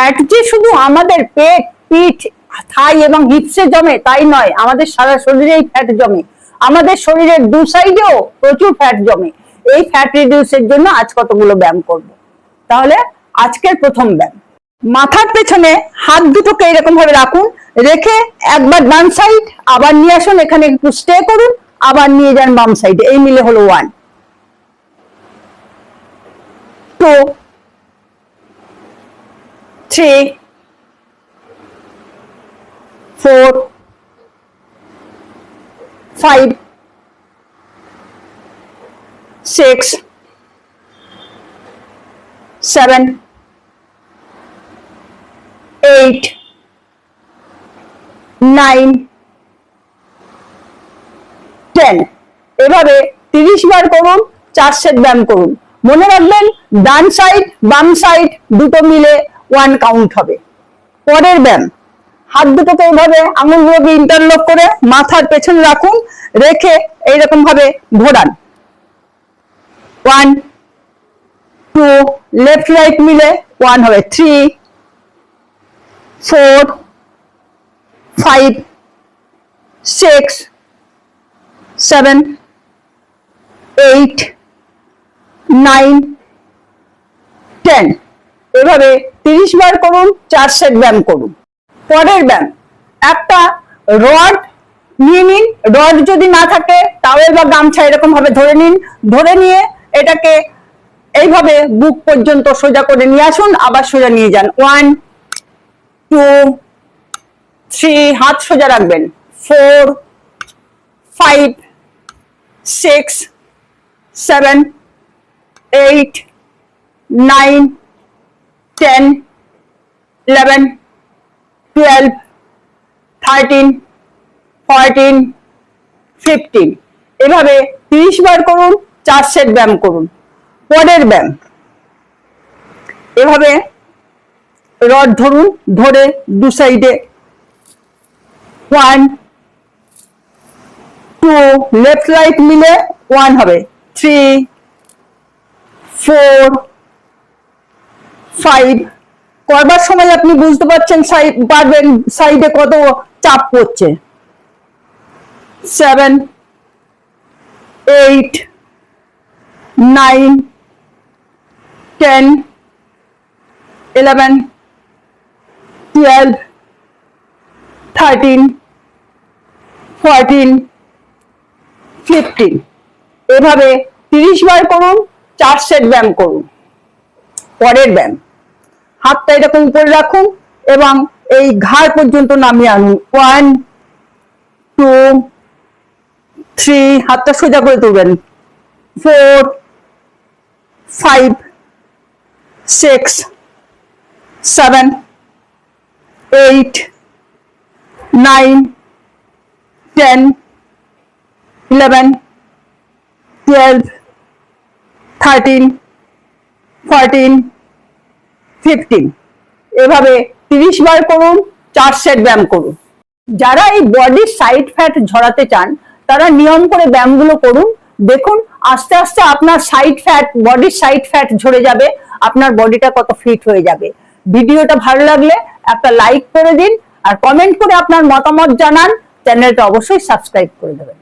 Fat যে শুধু আমাদের পেট, পিঠ, থাই এবং হিপসে জমে তাই নয়, আমাদের সারা শরীরেই ফ্যাট জমে। আমাদের শরীরের দু সাইডেও প্রচুর ফ্যাট জমে। এই ফ্যাট রিডিউসের জন্য আজ কতগুলো ব্যায়াম করব? তাহলে আজকের প্রথম ব্যায়াম। মাথার পেছনে হাত দুটোকে এরকম ভাবে রাখুন, রেখে একবার ডান সাইড আবার নিয়ে আসুন, এখানে একটু স্টে করুন, আবার নিয়ে যান বাম সাইডে এই মিলে হলো one two three four five six seven eight nine ten এভাবে তিরিশ বার করুন, চার সেট ব্যায়াম করুন। মনে রাখবেন, ডান সাইড বাম সাইড দুটো মিলে ওয়ান কাউন্ট হবে। পরের ব্যায়াম। হাত দুটোকে এইভাবে আঙুলগুলোকে ইন্টারলক করে মাথার পেছনে রাখুন, রেখে এইরকম ভাবে ঘোরান। ওয়ান টু লেফট রাইট মিলে ওয়ান হবে। Three four five six seven eight nine ten এভাবে তিরিশ বার করুন, চার সেট ব্যায়াম করুন। পরের ব্যায়াম, একটা রড নিয়ে নিন। রড যদি না থাকে টাওয়েল বা গামছা এরকম ভাবে ধরে নিন। ধরে নিয়ে এটাকে এইভাবে বুক পর্যন্ত সোজা করে নিয়ে আসুন, আবার সোজা নিয়ে যান। ওয়ান টু থ্রি হাত সোজা রাখবেন। Four five six seven eight nine ten eleven twelve thirteen fourteen fifteen এভাবে তিরিশ বার করুন, চার সেট ব্যায়াম করুন, পরের ব্যায়াম। এভাবে রড ধরুন, ধরে দু সাইডে ওয়ান টু লেফট রাইট মিলে ওয়ান হবে। থ্রি ফোর ফাইভ করবার সময় আপনি বুঝতে পারছেন সাইড পারবেন সাইডে কত চাপ পড়ছে। Seven eight nine ten eleven twelve thirteen fourteen fifteen এভাবে তিরিশ বার করুন, চার সেট ব্যায়াম করুন। পরের ব্যায়াম। হাতটা এরকম উপরে রাখুন এবং এই ঘাড় পর্যন্ত নামিয়ে আনুন। ওয়ান টু থ্রি হাতটা সোজা করে তুলবেন। Four five six seven eight nine ten eleven twelve thirteen fourteen fifteen এভাবে তিরিশ বার করুন, চার সেট ব্যায়াম করুন। যারা এই বডির সাইড ফ্যাট ঝরাতে চান, তারা নিয়ম করে ব্যায়ামগুলো করুন। দেখুন, আস্তে আস্তে আপনার সাইড ফ্যাট বডির সাইড ফ্যাট ঝরে যাবে, আপনার বডিটা কত ফিট হয়ে যাবে। ভিডিওটা ভালো লাগলে একটা লাইক করে দিন, আর কমেন্ট করে আপনার মতামত জানান। চ্যানেলটা অবশ্যই সাবস্ক্রাইব করে দেবেন।